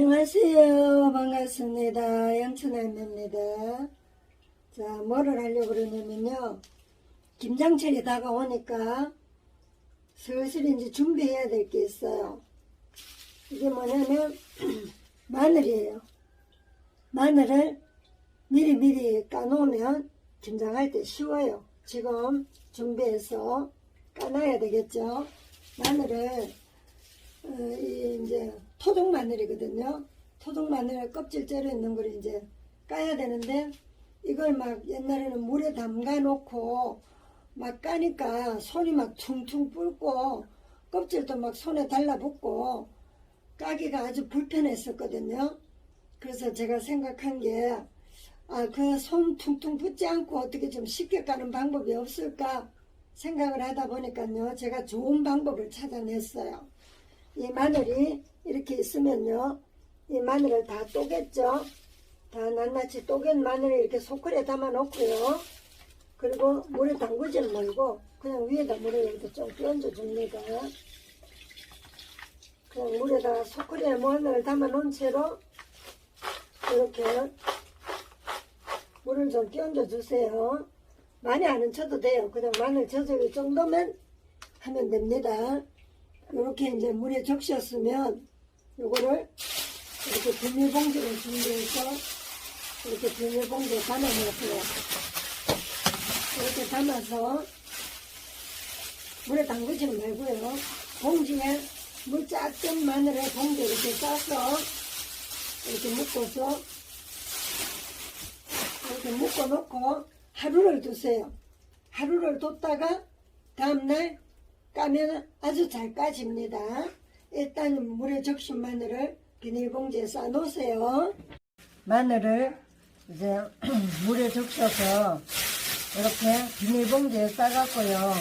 안녕하세요. 반갑습니다. 영천할매입니다. 자, 뭐를 하려고 그러냐면요. 김장철이 다가오니까 슬슬 이제 준비해야 될 게 있어요. 이게 뭐냐면 마늘이에요. 마늘을 미리미리 까놓으면 김장할 때 쉬워요. 지금 준비해서 까놔야 되겠죠. 마늘을 어, 이 이제 토종 마늘이거든요. 토종 마늘 껍질 째려 있는 걸 이제 까야 되는데 이걸 막 옛날에는 물에 담가 놓고 막 까니까 손이 막 퉁퉁 불고 껍질도 막 손에 달라붙고 까기가 아주 불편했었거든요. 그래서 제가 생각한 게, 아, 그 손 퉁퉁 붙지 않고 어떻게 좀 쉽게 까는 방법이 없을까 생각을 하다 보니까요. 제가 좋은 방법을 찾아냈어요. 이 마늘이 이렇게 있으면요. 이 마늘을 다 또겠죠. 다 낱낱이 또갠 마늘을 이렇게 소쿠리에 담아 놓고요. 그리고 물에 담그지 말고 그냥 위에다 물을 이렇게 좀 끼얹어 줍니다. 그냥 물에다가 소쿠리에 마늘을 담아 놓은 채로 이렇게 물을 좀 끼얹어 주세요. 많이 안 얹혀도 돼요. 그냥 마늘 젖을 정도면 하면 됩니다. 이렇게 이제 물에 적셨으면 요거를 이렇게 비닐봉지를 준비해서 이렇게 비닐봉지에 담아놓고요. 이렇게 담아서 물에 담그지 말고요. 봉지에 물 작은 마늘에 봉지 이렇게 싸서 이렇게 묶어서 이렇게 묶어 놓고 하루를 두세요. 하루를 뒀다가 다음날 까면 아주 잘 까집니다. 일단 물에 적신 마늘을 비닐봉지에 싸 놓으세요. 마늘을 이제 물에 적셔서 이렇게 비닐봉지에 싸갖고요.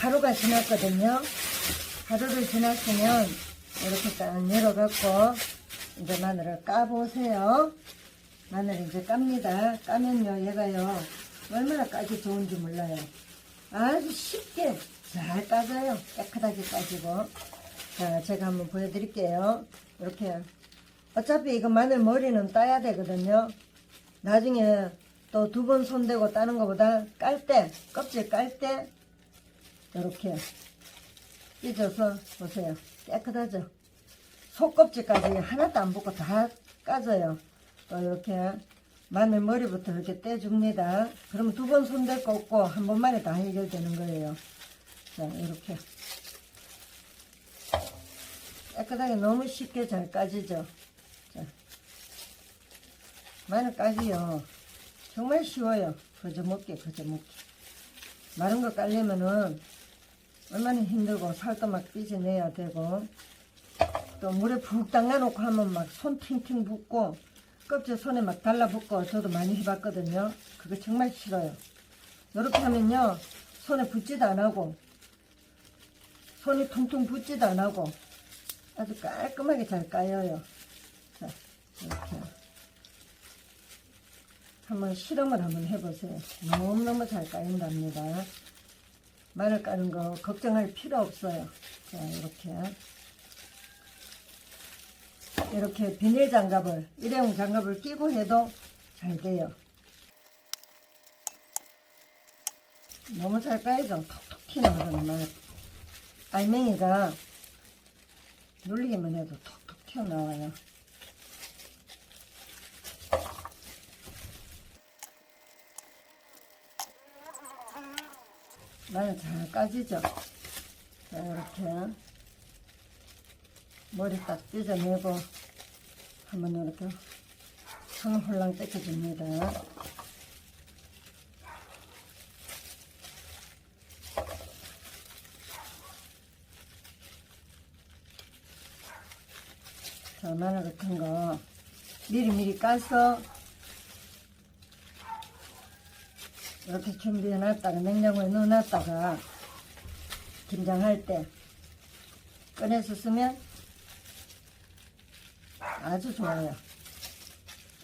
하루가 지났거든요. 하루를 지났으면 이렇게 딱 열어갖고 이제 마늘을 까보세요. 마늘 이제 깝니다. 까면요, 얘가요. 얼마나 까기 좋은지 몰라요. 아주 쉽게 잘 까져요. 깨끗하게 까지고. 자, 제가 한번 보여드릴게요. 이렇게. 어차피 이거 마늘 머리는 따야 되거든요. 나중에 또 두 번 손대고 따는 것보다 깔 때, 껍질 깔 때, 이렇게 찢어서 보세요. 깨끗하죠? 속껍질까지 하나도 안 붙고 다 까져요. 또 이렇게 마늘 머리부터 이렇게 떼줍니다. 그러면 두 번 손댈 거 없고 한 번만에 다 해결되는 거예요. 자, 이렇게. 깨끗하게 너무 쉽게 잘 까지죠? 자. 마늘 까기요. 정말 쉬워요. 그저 먹기. 마른 거 깔려면은 얼마나 힘들고 살도 막 삐져내야 되고 또 물에 푹 담가놓고 하면 막 손 팅팅 붓고 껍질 손에 막 달라붙고 저도 많이 해봤거든요. 그거 정말 싫어요. 이렇게 하면요 손에 붙지도 안 하고 손이 퉁퉁 붙지도 안 하고 아주 깔끔하게 잘 까여요. 자 이렇게 한번 실험을 한번 해보세요. 너무너무 잘 까인답니다. 마늘 까는 거 걱정할 필요 없어요. 자 이렇게 이렇게 비닐 장갑을 일회용 장갑을 끼고 해도 잘 돼요. 너무 잘 까이죠? 톡톡 튀어나오는 마늘. 알맹이가 눌리기만 해도 톡톡 튀어나와요. 마늘 잘 까지죠? 자, 이렇게 머리 딱 찢어내고 한번 이렇게 손을 홀랑 떼켜줍니다. 자, 마늘 같은 거 미리미리 까서 이렇게 준비해 놨다가 냉장고에 넣어 놨다가 김장할 때 꺼내서 쓰면 아주 좋아요.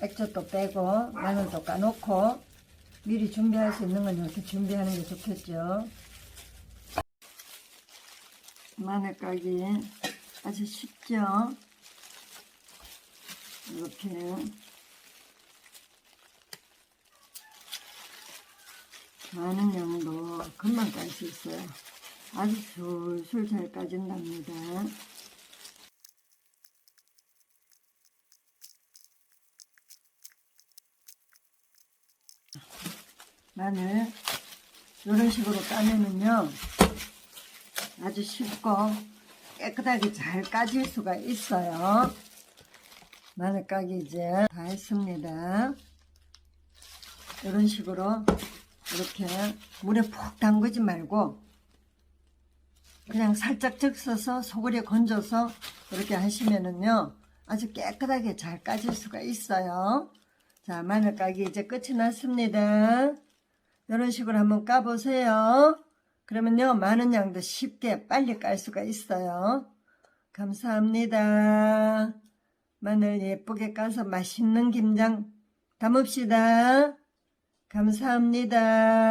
액젓도 빼고 마늘도 까놓고 미리 준비할 수 있는 건 이렇게 준비하는 게 좋겠죠. 마늘 까기 아주 쉽죠. 이렇게 많은 양도 금방 깔 수 있어요. 아주 술술 잘 까진답니다. 마늘 이런 식으로 까면은요 아주 쉽고 깨끗하게 잘 까질 수가 있어요. 마늘 까기 이제 다 했습니다. 이런 식으로 이렇게 물에 푹 담그지 말고 그냥 살짝 적셔서 소금에 건져서 이렇게 하시면은요 아주 깨끗하게 잘 까질 수가 있어요. 자 마늘 까기 이제 끝이 났습니다. 이런 식으로 한번 까보세요. 그러면요 많은 양도 쉽게 빨리 깔 수가 있어요. 감사합니다. 마늘 예쁘게 까서 맛있는 김장 담읍시다. 감사합니다.